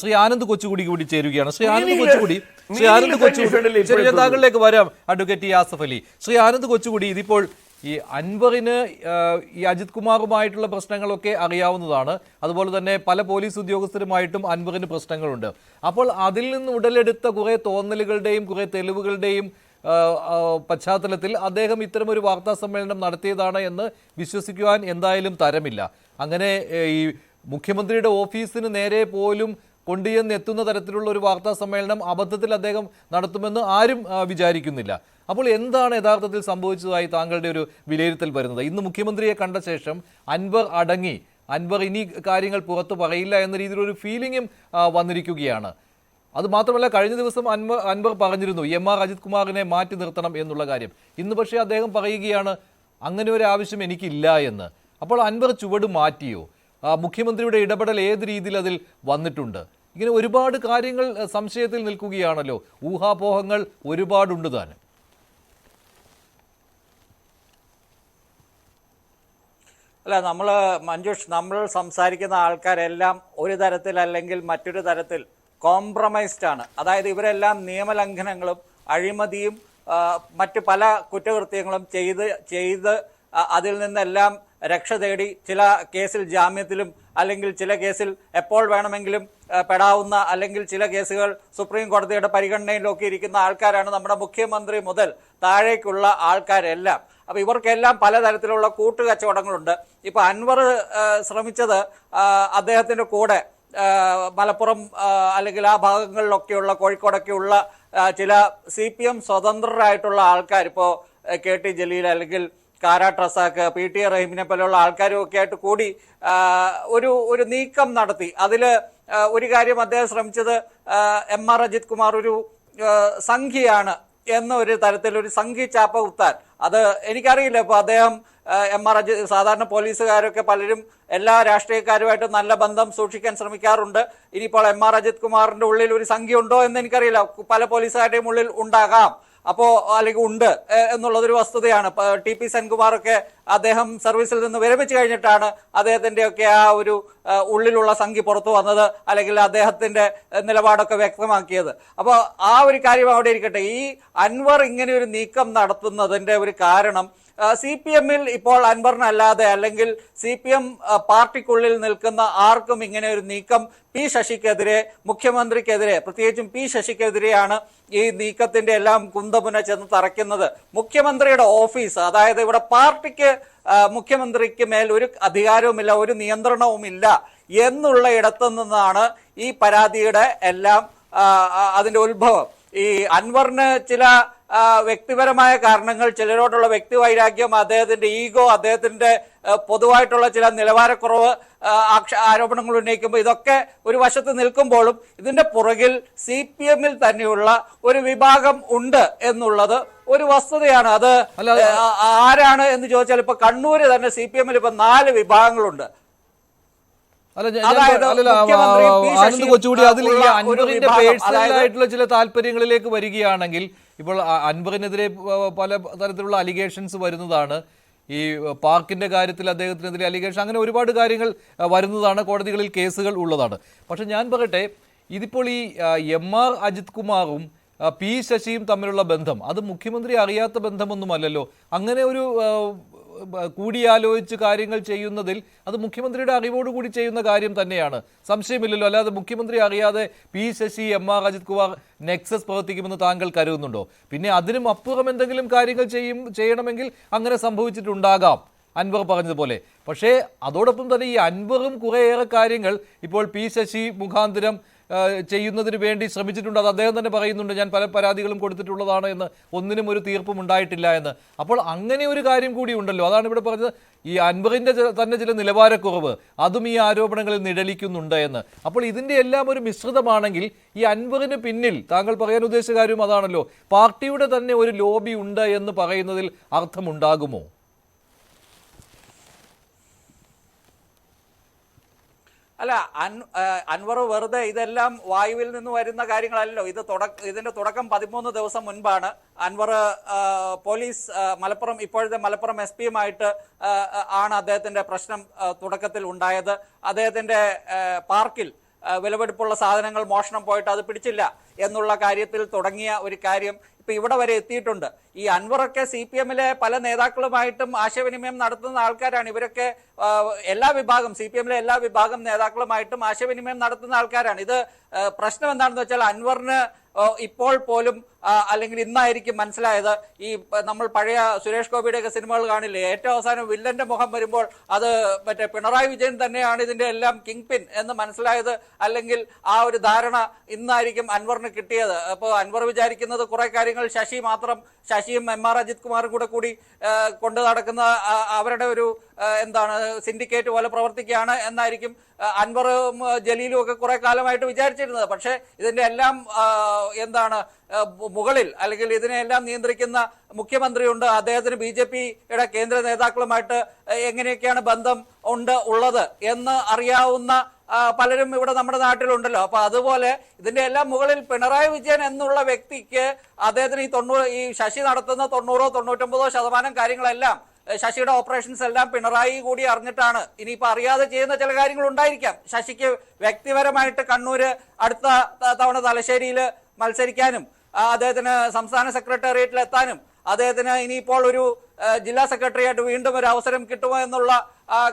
ശ്രീ ആനന്ദ് കൊച്ചുകുടി കൂടി ചേരുകയാണ്. ശ്രീ ആനന്ദ് കൊച്ചുകൂടി ശ്രീ ആനന്ദ് കൊച്ചുകൂടി. താങ്കളിലേക്ക് വരാം അഡ്വക്കേറ്റ് ആസഫ് അലി. ശ്രീ ആനന്ദ് കൊച്ചുകുടി ഇതിപ്പോൾ ഈ അൻവറിന് ഈ അജിത് കുമാറുമായിട്ടുള്ള പ്രശ്നങ്ങളൊക്കെ അറിയാവുന്നതാണ്. അതുപോലെ തന്നെ പല പോലീസ് ഉദ്യോഗസ്ഥരുമായിട്ടും അൻവറിന് പ്രശ്നങ്ങളുണ്ട്. അപ്പോൾ അതിൽ നിന്ന് ഉടലെടുത്ത കുറേ തോന്നലുകളുടെയും കുറേ തെളിവുകളുടെയും പശ്ചാത്തലത്തിൽ അദ്ദേഹം ഇത്തരമൊരു വാർത്താ സമ്മേളനം നടത്തിയതാണ് എന്ന് വിശ്വസിക്കുവാൻ എന്തായാലും തരമില്ല. അങ്ങനെ ഈ മുഖ്യമന്ത്രിയുടെ ഓഫീസിന് നേരെ പോലും കൊണ്ടുചെന്ന് എത്തുന്ന തരത്തിലുള്ള ഒരു വാർത്താ സമ്മേളനം അബദ്ധത്തിൽ അദ്ദേഹം നടത്തുമെന്ന് ആരും വിചാരിക്കുന്നില്ല. അപ്പോൾ എന്താണ് യഥാർത്ഥത്തിൽ സംഭവിച്ചതായി താങ്കളുടെ ഒരു വിലയിരുത്തൽ വരുന്നത്? ഇന്ന് മുഖ്യമന്ത്രിയെ കണ്ട ശേഷം അൻവർ അടങ്ങി. അൻവർ ഇനി കാര്യങ്ങൾ പുറത്തു പറയില്ല എന്ന രീതിയിലൊരു ഫീലിംഗും വന്നിരിക്കുകയാണ്. അത് മാത്രമല്ല കഴിഞ്ഞ ദിവസം അൻവർ അൻവർ പറഞ്ഞിരുന്നു എം ആർ അജിത് കുമാറിനെ മാറ്റി നിർത്തണം എന്നുള്ള കാര്യം. ഇന്ന് പക്ഷേ അദ്ദേഹം പറയുകയാണ് അങ്ങനെ ഒരു ആവശ്യം എനിക്കില്ല എന്ന്. അപ്പോൾ അൻവർ ചുവട് മാറ്റിയോ? മുഖ്യമന്ത്രിയുടെ ഇടപെടൽ ഏത് രീതിയിൽ അതിൽ വന്നിട്ടുണ്ട്? ഇങ്ങനെ ഒരുപാട് കാര്യങ്ങൾ സംശയത്തിൽ നിൽക്കുകയാണല്ലോ. ഊഹാപോഹങ്ങൾ ഒരുപാടുണ്ട് താനും. അല്ല നമ്മൾ മഞ്ജുഷ് നമ്മൾ സംസാരിക്കുന്ന ആൾക്കാരെല്ലാം ഒരു തരത്തിൽ അല്ലെങ്കിൽ മറ്റൊരു തരത്തിൽ കോംപ്രമൈസ്ഡ് ആണ്. അതായത് ഇവരെല്ലാം നിയമലംഘനങ്ങളും അഴിമതിയും മറ്റു പല കുറ്റകൃത്യങ്ങളും ചെയ്ത് ചെയ്ത് അതിൽ നിന്നെല്ലാം രക്ഷ തേടി ചില കേസിൽ ജാമ്യത്തിലും അല്ലെങ്കിൽ ചില കേസിൽ എപ്പോൾ വേണമെങ്കിലും പെടാവുന്ന അല്ലെങ്കിൽ ചില കേസുകൾ സുപ്രീം കോടതിയുടെ പരിഗണനയിലൊക്കെ ഇരിക്കുന്ന ആൾക്കാരാണ് നമ്മുടെ മുഖ്യമന്ത്രി മുതൽ താഴേക്കുള്ള ആൾക്കാരെല്ലാം. അപ്പോൾ ഇവർക്കെല്ലാം പലതരത്തിലുള്ള കൂട്ടുകച്ചവടങ്ങളുണ്ട്. ഇപ്പോൾ അൻവർ ശ്രമിച്ചത് അദ്ദേഹത്തിന്റെ കൂടെ മലപ്പുറം അല്ലെങ്കിൽ ആ ഭാഗങ്ങളിലൊക്കെയുള്ള കോഴിക്കോടൊക്കെയുള്ള ചില സി പി എം സ്വതന്ത്രരായിട്ടുള്ള ആൾക്കാർ ഇപ്പോൾ കെ ടി ജലീൽ അല്ലെങ്കിൽ കാരാട്ട് റസാക്ക് പി ടി റഹീമിനെ പോലെയുള്ള ആൾക്കാരും ഒക്കെ ആയിട്ട് കൂടി ഒരു ഒരു നീക്കം നടത്തി. അതിൽ ഒരു കാര്യം അദ്ദേഹം ശ്രമിച്ചത് എം ആർ അജിത് കുമാർ ഒരു സംഖ്യയാണ് എന്ന ഒരു തരത്തിൽ ഒരു സംഖ്യ ചാപ്പ കുത്താൻ. അത് എനിക്കറിയില്ല. ഇപ്പോൾ അദ്ദേഹം എം ആർ അജിത് സാധാരണ പോലീസുകാരൊക്കെ പലരും എല്ലാ രാഷ്ട്രീയക്കാരുമായിട്ടും നല്ല ബന്ധം സൂക്ഷിക്കാൻ ശ്രമിക്കാറുണ്ട്. ഇനിയിപ്പോൾ എം ആർ അജിത് കുമാറിന്റെ ഉള്ളിൽ ഒരു സംഖ്യ ഉണ്ടോ എന്ന് എനിക്കറിയില്ല. പല പോലീസുകാരുടെയും ഉള്ളിൽ ഉണ്ടാകാം. അപ്പോ അല്ലെങ്കിൽ ഉണ്ട് എന്നുള്ളതൊരു വസ്തുതയാണ്. ടി പി സെൻകുമാർ ഒക്കെ അദ്ദേഹം സർവീസിൽ നിന്ന് വിരമിച്ചു കഴിഞ്ഞിട്ടാണ് അദ്ദേഹത്തിന്റെ ഒക്കെ ആ ഒരു ഉള്ളിലുള്ള സംഖ്യ പുറത്തു വന്നത് അല്ലെങ്കിൽ അദ്ദേഹത്തിന്റെ നിലപാടൊക്കെ വ്യക്തമാക്കിയത്. അപ്പോൾ ആ ഒരു കാര്യം അവിടെ ഇരിക്കട്ടെ. ഈ അൻവർ ഇങ്ങനെ ഒരു നീക്കം നടത്തുന്നതിന്റെ ഒരു കാരണം സി പി എമ്മിൽ ഇപ്പോൾ അൻവറിനല്ലാതെ അല്ലെങ്കിൽ സി പി എം പാർട്ടിക്കുള്ളിൽ നിൽക്കുന്ന ആർക്കും ഇങ്ങനെ ഒരു നീക്കം പി ശശിക്കെതിരെ മുഖ്യമന്ത്രിക്കെതിരെ പ്രത്യേകിച്ചും പി ശശിക്കെതിരെയാണ് ഈ നീക്കത്തിന്റെ എല്ലാം കുന്തമുന ചെന്ന് തറയ്ക്കുന്നത്. മുഖ്യമന്ത്രിയുടെ ഓഫീസ് അതായത് ഇവിടെ പാർട്ടിക്ക് മുഖ്യമന്ത്രിക്ക് മേൽ ഒരു അധികാരവുമില്ല ഒരു നിയന്ത്രണവുമില്ല എന്നുള്ള ഇടത്തു നിന്നാണ് ഈ പരാതിയുടെ എല്ലാം അതിന്റെ ഉത്ഭവം. ഈ അൻവറിന് ചില വ്യക്തിപരമായ കാരണങ്ങൾ ചിലരോടുള്ള വ്യക്തിവൈരാഗ്യം അദ്ദേഹത്തിന്റെ ഈഗോ അദ്ദേഹത്തിന്റെ പൊതുവായിട്ടുള്ള ചില നിലവാരക്കുറവ് ആക്ഷ- ആരോപണങ്ങൾ ഉന്നയിക്കുമ്പോൾ ഇതൊക്കെ ഒരു വശത്ത് നിൽക്കുമ്പോഴും ഇതിന്റെ പുറകിൽ സി പി എമ്മിൽ തന്നെയുള്ള ഒരു വിഭാഗം ഉണ്ട് എന്നുള്ളത് ഒരു വസ്തുതയാണ്. അത് ആരാണ് എന്ന് ചോദിച്ചാൽ ഇപ്പൊ കണ്ണൂര് തന്നെ സി പി എമ്മിൽ ഇപ്പൊ നാല് വിഭാഗങ്ങളുണ്ട് അല്ല ഞാൻ- ഞാൻ അതായത് അല്ലല്ല, ആ, മുഖ്യമന്ത്രി പി ആ, ആനന്ദ് കൊച്ചുകൂടി അതിൽ ഈ അൻവറിന്റെ ആയിട്ടുള്ള ചില താല്പര്യങ്ങളിലേക്ക് വരികയാണെങ്കിൽ ഇപ്പോൾ അൻവറിനെതിരെ പല തരത്തിലുള്ള അലിഗേഷൻസ് വരുന്നതാണ്. ഈ പാർക്കിന്റെ കാര്യത്തിൽ അദ്ദേഹത്തിനെതിരെ അലിഗേഷൻ അങ്ങനെ ഒരുപാട് കാര്യങ്ങൾ വരുന്നതാണ്. കോടതികളിൽ കേസുകൾ ഉള്ളതാണ്. പക്ഷെ ഞാൻ പറയട്ടെ ഇതിപ്പോൾ ഈ എം ആർ അജിത് കുമാറും പി ശശിയും തമ്മിലുള്ള ബന്ധം അത് മുഖ്യമന്ത്രി അറിയാത്ത ബന്ധമൊന്നുമല്ലല്ലോ. അങ്ങനെ ഒരു കൂടിയാലോചിച്ച് കാര്യങ്ങൾ ചെയ്യുന്നതിൽ അത് മുഖ്യമന്ത്രിയുടെ അറിവോടുകൂടി ചെയ്യുന്ന കാര്യം തന്നെയാണ്. സംശയമില്ലല്ലോ. അല്ലാതെ മുഖ്യമന്ത്രി അറിയാതെ P Sasi M R Ajith Kumar nexus പ്രവർത്തിക്കുമെന്ന് താങ്കൾ കരുതുന്നുണ്ടോ? പിന്നെ അതിനും അപ്പുറം എന്തെങ്കിലും കാര്യങ്ങൾ ചെയ്യും ചെയ്യണമെങ്കിൽ അങ്ങനെ സംഭവിച്ചിട്ടുണ്ടാകാം. അൻവർ പറഞ്ഞതുപോലെ. പക്ഷേ അതോടൊപ്പം തന്നെ ഈ അൻവറും കുറേയേറെ കാര്യങ്ങൾ ഇപ്പോൾ പി ശശി മുഖാന്തരം ചെയ്യുന്നതിന് വേണ്ടി ശ്രമിച്ചിട്ടുണ്ട്. അത് അദ്ദേഹം തന്നെ പറയുന്നുണ്ട് ഞാൻ പല പരാതികളും കൊടുത്തിട്ടുള്ളതാണ് എന്ന്. ഒന്നിനും ഒരു തീർപ്പും ഉണ്ടായിട്ടില്ല എന്ന്. അപ്പോൾ അങ്ങനെ ഒരു കാര്യം കൂടി ഉണ്ടല്ലോ. അതാണ് ഇവിടെ പറഞ്ഞത്. ഈ അൻവറിന്റെ ചില- തന്നെ ചില നിലവാരക്കുറവ് അതും ഈ ആരോപണങ്ങളിൽ നിഴലിക്കുന്നുണ്ട് എന്ന്. അപ്പോൾ ഇതിന്റെ എല്ലാം ഒരു മിശ്രിതമാണെങ്കിൽ ഈ അൻവറിന് പിന്നിൽ താങ്കൾ പറയാൻ ഉദ്ദേശിച്ച കാര്യം അതാണല്ലോ പാർട്ടിയുടെ തന്നെ ഒരു ലോബി ഉണ്ട് എന്ന് പറയുന്നതിൽ അർത്ഥമുണ്ടാകുമോ? അല്ല അൻവർ വെറുതെ ഇതെല്ലാം വായുവിൽ നിന്ന് വരുന്ന കാര്യങ്ങളല്ലോ ഇത് തുടക്ക ഇതിന്റെ തുടക്കം പതിമൂന്ന് ദിവസം മുൻപാണ്. അൻവർ പോലീസ് മലപ്പുറം ഇപ്പോഴത്തെ മലപ്പുറം എസ് പിയുമായിട്ട് ആണ് അദ്ദേഹത്തിന്റെ പ്രശ്നം തുടക്കത്തിൽ ഉണ്ടായത്. അദ്ദേഹത്തിന്റെ പാർക്കിൽ വിലപിടിപ്പുള്ള സാധനങ്ങൾ മോഷണം പോയിട്ട് അത് പിടിച്ചില്ല എന്നുള്ള കാര്യത്തിൽ തുടങ്ങിയ ഒരു കാര്യം ഇപ്പൊ ഇവിടെ വരെ എത്തിയിട്ടുണ്ട്. ഈ അൻവറൊക്കെ സി പി എമ്മിലെ പല നേതാക്കളുമായിട്ടും ആശയവിനിമയം നടത്തുന്ന ആൾക്കാരാണ്. ഇവരൊക്കെ എല്ലാ വിഭാഗം സി പി എമ്മിലെ എല്ലാ വിഭാഗം നേതാക്കളുമായിട്ടും ആശയവിനിമയം നടത്തുന്ന ആൾക്കാരാണ്. ഇത് പ്രശ്നം എന്താണെന്ന് വെച്ചാൽ അൻവറിന് ഇപ്പോൾ പോലും അല്ലെങ്കിൽ ഇന്നായിരിക്കും മനസ്സിലായത്. ഈ നമ്മൾ പഴയ സുരേഷ് ഗോപിയുടെയൊക്കെ സിനിമകൾ കാണില്ലേ? ഏറ്റവും അവസാനം വില്ലന്റെ മുഖം വരുമ്പോൾ അത് മറ്റേ പിണറായി വിജയൻ തന്നെയാണ് ഇതിന്റെ എല്ലാം കിങ് പിൻ എന്ന് മനസ്സിലായത്. അല്ലെങ്കിൽ ആ ഒരു ധാരണ ഇന്നായിരിക്കും അൻവറിന് കിട്ടിയത്. അപ്പോൾ അൻവർ വിചാരിക്കുന്നത് കുറെ കാര്യങ്ങൾ ശശി മാത്രം ശശിയും എം ആർ അജിത് കുമാറും കൂടെ കൂടി കൊണ്ടു നടക്കുന്ന അവരുടെ ഒരു എന്താണ് സിൻഡിക്കേറ്റ് പോലെ പ്രവർത്തിക്കുകയാണ് എന്നായിരിക്കും അൻവറും ജലീലും ഒക്കെ കുറെ കാലമായിട്ട് വിചാരിച്ചിരുന്നത്. പക്ഷേ ഇതിന്റെ എല്ലാം എന്താണ് മുകളിൽ അല്ലെങ്കിൽ ഇതിനെല്ലാം നിയന്ത്രിക്കുന്ന മുഖ്യമന്ത്രിയുണ്ട്. അദ്ദേഹത്തിന് ബി ജെ പിയുടെ കേന്ദ്ര നേതാക്കളുമായിട്ട് എങ്ങനെയൊക്കെയാണ് ബന്ധം ഉണ്ട് ഉള്ളത് എന്ന് അറിയാവുന്ന പലരും ഇവിടെ നമ്മുടെ നാട്ടിലുണ്ടല്ലോ. അപ്പൊ അതുപോലെ ഇതിന്റെ എല്ലാം മുകളിൽ പിണറായി വിജയൻ എന്നുള്ള വ്യക്തിക്ക് അദ്ദേഹത്തിന് ഈ തൊണ്ണൂറ് ഈ ശശി നടത്തുന്ന തൊണ്ണൂറോ തൊണ്ണൂറ്റൊമ്പതോ ശതമാനം കാര്യങ്ങളെല്ലാം ശശിയുടെ ഓപ്പറേഷൻസ് എല്ലാം പിണറായി കൂടി അറിഞ്ഞിട്ടാണ്. ഇനിയിപ്പോൾ അറിയാതെ ചെയ്യുന്ന ചില കാര്യങ്ങൾ ഉണ്ടായിരിക്കാം. ശശിക്ക് വ്യക്തിപരമായിട്ട് കണ്ണൂര് അടുത്ത തവണ തലശ്ശേരിയിൽ മത്സരിക്കാനും അദ്ദേഹത്തിന് സംസ്ഥാന സെക്രട്ടേറിയറ്റിൽ എത്താനും അദ്ദേഹത്തിന് ഇനിയിപ്പോൾ ഒരു ജില്ലാ സെക്രട്ടറിയായിട്ട് വീണ്ടും ഒരു അവസരം കിട്ടുമോ എന്നുള്ള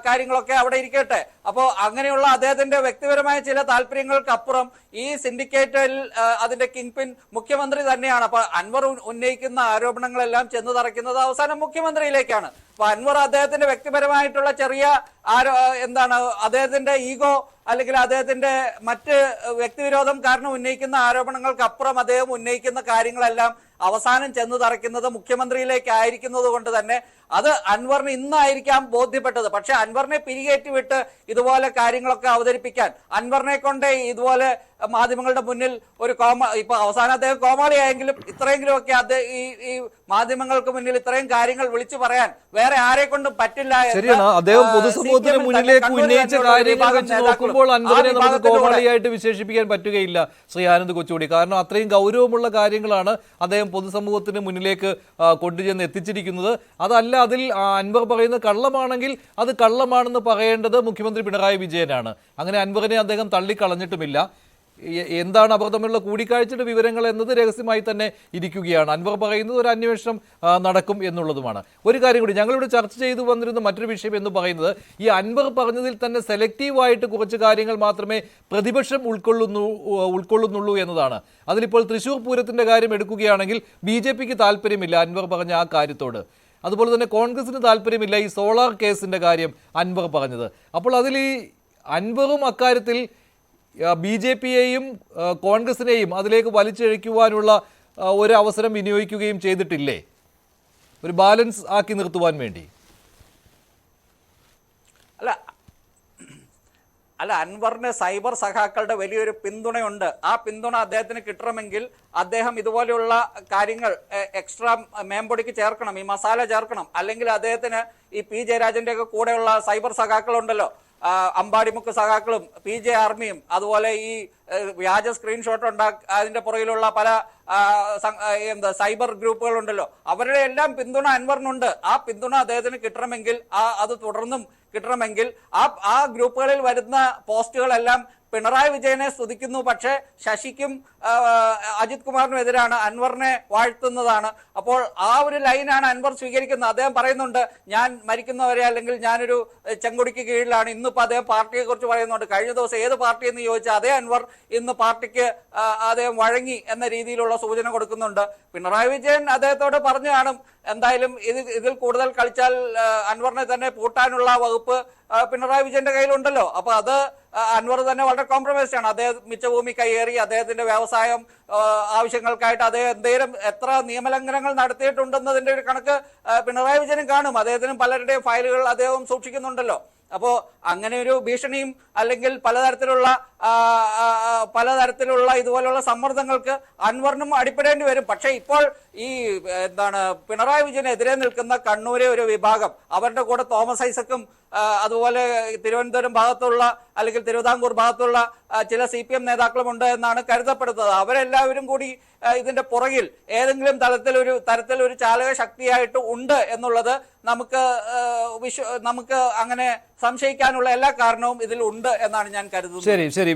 കാര്യങ്ങളൊക്കെ അവിടെ ഇരിക്കട്ടെ. അപ്പോൾ അങ്ങനെയുള്ള അദ്ദേഹത്തിന്റെ വ്യക്തിപരമായ ചില താല്പര്യങ്ങൾക്കപ്പുറം ഈ സിൻഡിക്കേറ്റിൽ അതിന്റെ കിങ് പിൻ മുഖ്യമന്ത്രി തന്നെയാണ്. അപ്പൊ അൻവർ ഉന്നയിക്കുന്ന ആരോപണങ്ങളെല്ലാം ചെന്ന് തറയ്ക്കുന്നത് അവസാനം മുഖ്യമന്ത്രിയിലേക്കാണ്. അപ്പൊ അൻവർ അദ്ദേഹത്തിന്റെ വ്യക്തിപരമായിട്ടുള്ള ചെറിയ ആരോ എന്താണ് അദ്ദേഹത്തിന്റെ ഈഗോ അല്ലെങ്കിൽ അദ്ദേഹത്തിന്റെ മറ്റ് വ്യക്തിവിരോധം കാരണം ഉന്നയിക്കുന്ന ആരോപണങ്ങൾക്ക് അപ്പുറം അദ്ദേഹം ഉന്നയിക്കുന്ന കാര്യങ്ങളെല്ലാം അവസാനം ചെന്ന് തറയ്ക്കുന്നത് മുഖ്യമന്ത്രിയിലേക്കായിരിക്കുന്നത് കൊണ്ട് തന്നെ അത് അൻവറിന് ഇന്നായിരിക്കാം ബോധ്യപ്പെട്ടത്. പക്ഷെ അൻവറിനെ പിരികേറ്റി വിട്ട് ഇതുപോലെ കാര്യങ്ങളൊക്കെ അവതരിപ്പിക്കാൻ അൻവറിനെ കൊണ്ട് ഇതുപോലെ മാധ്യമങ്ങളുടെ മുന്നിൽ ഒരു കോമ ഇപ്പൊ അവസാനം അദ്ദേഹം കോമാളിയായെങ്കിലും ഇത്രയെങ്കിലും ഒക്കെ അദ്ദേഹം ഈ ഈ മാധ്യമങ്ങൾക്ക് മുന്നിൽ ഇത്രയും കാര്യങ്ങൾ വിളിച്ചു പറയാൻ വേറെ ആരെ കൊണ്ടും പറ്റില്ല അദ്ദേഹം ആ, പൊതുസമൂഹത്തിന് CPM മുന്നിലേക്ക് കണ്ണൂരിൽ ഉന്നയിച്ച തന്നെയുള്ള ഒരു കാര്യങ്ങൾ വെച്ച് നോക്കുമ്പോൾ ആ നമുക്ക് കോമാളിയായിട്ട് വിശേഷിപ്പിക്കാൻ പറ്റുകയില്ല ശ്രീ ആനന്ദ് കൊച്ചുകൂടി കാരണം അത്രയും ഗൗരവമുള്ള കാര്യങ്ങളാണ് അദ്ദേഹം പൊതുസമൂഹത്തിന് മുന്നിലേക്ക് കൊണ്ടുചെന്ന് എത്തിച്ചിരിക്കുന്നത്. അതല്ല അതിൽ അൻവർ പറയുന്ന കള്ളമാണെങ്കിൽ അത് കള്ളമാണെന്ന് പറയേണ്ടത് മുഖ്യമന്ത്രി പിണറായി വിജയനാണ്. അങ്ങനെ അൻവറിനെ അദ്ദേഹം തള്ളിക്കളഞ്ഞിട്ടുമില്ല. എന്താണ് തമ്മിലുള്ള കൂടിക്കാഴ്ചയുടെ വിവരങ്ങൾ എന്നത് രഹസ്യമായി തന്നെ ഇരിക്കുകയാണ്. അൻവർ പറയുന്നത് ഒരു അന്വേഷണം നടക്കും എന്നുള്ളതുമാണ്. ഒരു കാര്യം കൂടി ഞങ്ങളിവിടെ ചർച്ച ചെയ്തു വന്നിരുന്ന മറ്റൊരു വിഷയം എന്ന് പറയുന്നത് ഈ അൻവർ പറഞ്ഞതിൽ തന്നെ സെലക്റ്റീവായിട്ട് കുറച്ച് കാര്യങ്ങൾ മാത്രമേ പ്രതിപക്ഷം ഉൾക്കൊള്ളുന്നു ഉൾക്കൊള്ളുന്നുള്ളൂ എന്നതാണ്. അതിലിപ്പോൾ തൃശൂർ പൂരത്തിന്റെ കാര്യം എടുക്കുകയാണെങ്കിൽ ബി ജെ പിക്ക് താല്പര്യമില്ല അൻവർ പറഞ്ഞ ആ കാര്യത്തോട്. അതുപോലെ തന്നെ കോൺഗ്രസിന് താല്പര്യമില്ല ഈ സോളാർ കേസിന്റെ കാര്യം അൻവർ പറഞ്ഞത്. അപ്പോൾ അതിൽ ഈ അൻവറും അക്കാര്യത്തിൽ ബി ജെ പിയെയും കോൺഗ്രസിനെയും അതിലേക്ക് വലിച്ചിഴയ്ക്കുവാനുള്ള ഒരു അവസരം വിനിയോഗിക്കുകയും ചെയ്തിട്ടില്ലേ? ഒരു ബാലൻസ് ആക്കി നിർത്തുവാൻ വേണ്ടി. അല്ല അല്ല അൻവറിന് സൈബർ സഖാക്കളുടെ വലിയൊരു പിന്തുണയുണ്ട്. ആ പിന്തുണ അദ്ദേഹത്തിന് കിട്ടണമെങ്കിൽ അദ്ദേഹം ഇതുപോലെയുള്ള കാര്യങ്ങൾ എക്സ്ട്രാ മേമ്പൊടിക്ക് ചേർക്കണം ഈ മസാല ചേർക്കണം. അല്ലെങ്കിൽ അദ്ദേഹത്തിന് ഈ പി ജയരാജന്റെ ഒക്കെ കൂടെയുള്ള സൈബർ സഖാക്കളുണ്ടല്ലോ. അമ്പാടിമുക്ക് സഖാക്കളും പി ജെ ആർമിയും അതുപോലെ ഈ വ്യാജ സ്ക്രീൻഷോട്ട് ഉണ്ടാക്കി അതിന്റെ പുറകിലുള്ള പല എന്താ സൈബർ ഗ്രൂപ്പുകളുണ്ടല്ലോ. അവരുടെ എല്ലാം പിന്തുണ അൻവറിനുണ്ട്. ആ പിന്തുണ അദ്ദേഹത്തിന് കിട്ടണമെങ്കിൽ ആ അത് തുടർന്നും കിട്ടണമെങ്കിൽ ആ ആ ഗ്രൂപ്പുകളിൽ വരുന്ന പോസ്റ്റുകളെല്ലാം പിണറായി വിജയനെ സ്തുതിക്കുന്നു. പക്ഷേ ശശിക്കും അജിത് കുമാറിനും എതിരാണ് അൻവറിനെ വാഴ്ത്തുന്നതാണ്. അപ്പോൾ ആ ഒരു ലൈനാണ് അൻവർ സ്വീകരിക്കുന്നത്. അദ്ദേഹം പറയുന്നുണ്ട് ഞാൻ മരിക്കുന്നവരെ അല്ലെങ്കിൽ ഞാനൊരു ചെങ്കുടിക്ക് കീഴിലാണ്. ഇന്നിപ്പോൾ അദ്ദേഹം പാർട്ടിയെക്കുറിച്ച് പറയുന്നുണ്ട്. കഴിഞ്ഞ ദിവസം ഏത് പാർട്ടി എന്ന് ചോദിച്ചാൽ അതേ അൻവർ ഇന്ന് പാർട്ടിക്ക് അദ്ദേഹം വഴങ്ങി എന്ന രീതിയിലുള്ള സൂചന കൊടുക്കുന്നുണ്ട്. പിണറായി വിജയൻ അദ്ദേഹത്തോട് പറഞ്ഞു കാണും എന്തായാലും ഇത് ഇതിൽ കൂടുതൽ കളിച്ചാൽ അൻവറിനെ തന്നെ പൂട്ടാനുള്ള വകുപ്പ് പിണറായി വിജയന്റെ കയ്യിലുണ്ടല്ലോ. അപ്പൊ അത് അൻവർ തന്നെ വളരെ കോംപ്രമൈസ്ഡ് ആണ്. അദ്ദേഹം മിച്ചഭൂമി കയ്യേറി അദ്ദേഹത്തിന്റെ വ്യവസായം ആവശ്യങ്ങൾക്കായിട്ട് അദ്ദേഹം എന്തെങ്കിലും എത്ര നിയമലംഘനങ്ങൾ നടത്തിയിട്ടുണ്ടെന്നതിന്റെ ഒരു കണക്ക് പിണറായി വിജയനും കാണും. അദ്ദേഹത്തിനും പലരുടെയും ഫയലുകൾ അദ്ദേഹം സൂക്ഷിക്കുന്നുണ്ടല്ലോ. അപ്പോ അങ്ങനെ ഒരു ഭീഷണിയും അല്ലെങ്കിൽ പലതരത്തിലുള്ള പലതരത്തിലുള്ള ഇതുപോലുള്ള സമ്മർദ്ദങ്ങൾക്ക് അൻവറിനും അടിപ്പെടേണ്ടി വരും. പക്ഷേ ഇപ്പോൾ ഈ എന്താണ് പിണറായി വിജയനെതിരെ നിൽക്കുന്ന കണ്ണൂരെ ഒരു വിഭാഗം അവരുടെ കൂടെ തോമസ് ഐസക്കും അതുപോലെ തിരുവനന്തപുരം ഭാഗത്തുള്ള അല്ലെങ്കിൽ തിരുവിതാംകൂർ ഭാഗത്തുള്ള ചില സി പി എം നേതാക്കളുമുണ്ട് എന്നാണ് കരുതപ്പെടുന്നത്. അവരെല്ലാവരും കൂടി ഇതിന്റെ പുറകിൽ ഏതെങ്കിലും തലത്തിൽ ഒരു തരത്തിൽ ഒരു ചാലക ശക്തിയായിട്ട് ഉണ്ട് എന്നുള്ളത് നമുക്ക് വിശ്വ നമുക്ക് അങ്ങനെ സംശയിക്കാനുള്ള എല്ലാ കാരണവും ഇതിൽ ഉണ്ട് എന്നാണ് ഞാൻ കരുതുന്നത്. ശരി ശരി.